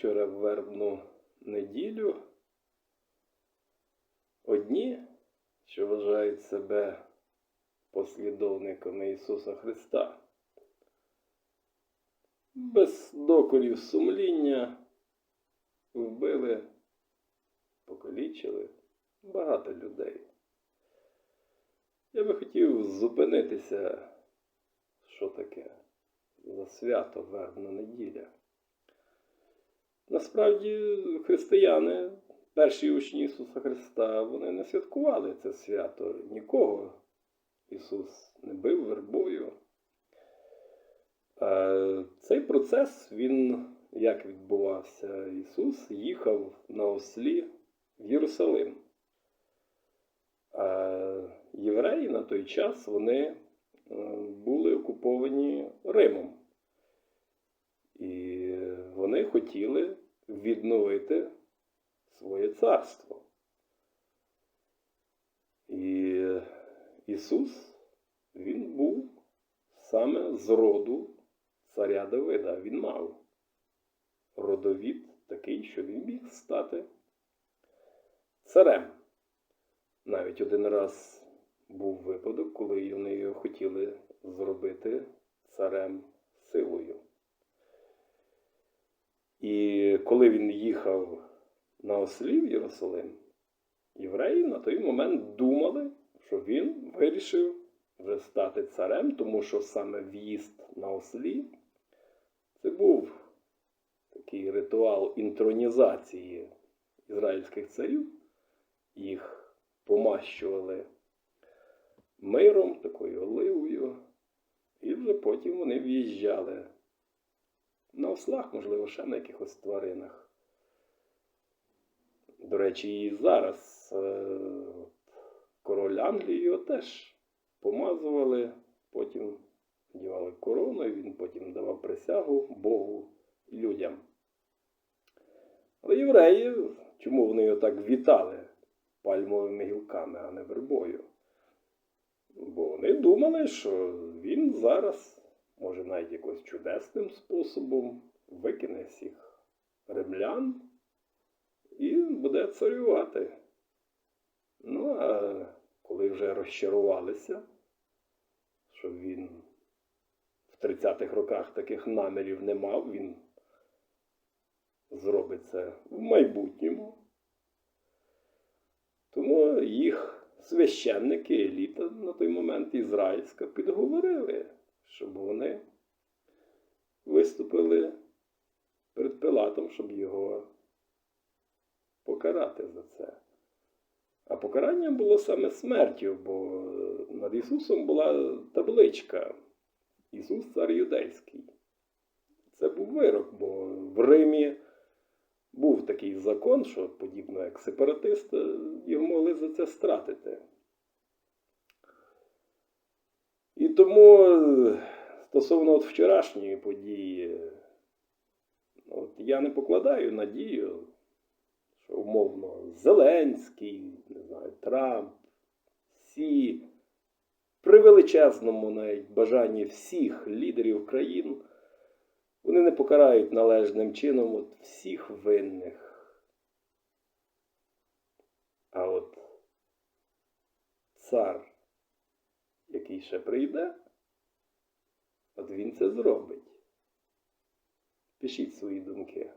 вчора в вербну неділю. Одні, що вважають себе послідовниками Ісуса Христа, без докорів сумління вбили, покалічили багато людей. Я би хотів зупинитися, що таке за свято вербна неділя. Насправді, християни, перші учні Ісуса Христа, вони не святкували це свято. Нікого Ісус не бив вербою. Цей процес, він як відбувався? Ісус їхав на ослі в Єрусалим. А євреї на той час вони е, були окуповані Римом. Вони хотіли відновити своє царство. І Ісус, Він був саме з роду царя Давида. Він мав родовід такий, що він міг стати царем. Навіть один раз був випадок, коли вони його хотіли зробити царем силою. І коли він їхав на ослі в Єрусалим, євреї на той момент думали, що він вирішив вже стати царем, тому що саме в'їзд на ослі це був такий ритуал інтронізації ізраїльських царів. Їх помащували миром, такою оливою, і вже потім вони в'їжджали на ослах, можливо, ще на якихось тваринах. До речі, і зараз е, король Англії його теж помазували, потім надівали корону, і він потім давав присягу Богу людям. Але євреї, чому вони його так вітали пальмовими гілками, а не вербою? Бо вони думали, що він зараз, може навіть якось чудесним способом, викине всіх римлян і буде царювати. Ну, а коли вже розчарувалися, що він в 30-х роках таких намірів не мав, він зробить це в майбутньому. Тому їх священники, еліта на той момент ізраїльська, підговорили, вони виступили перед Пилатом, щоб його покарати за це. А покарання було саме смертю, бо над Ісусом була табличка Ісус цар юдейський. Це був вирок, бо в Римі був такий закон, що подібно як сепаратист, його могли за це стратити. І тому стосовно от вчорашньої події, от я не покладаю надію, що умовно Зеленський, не знаю, Трамп, всі при величезному навіть бажанні всіх лідерів країн, вони не покарають належним чином от всіх винних. А от цар, який ще прийде, він це зробить. Пишіть свої думки.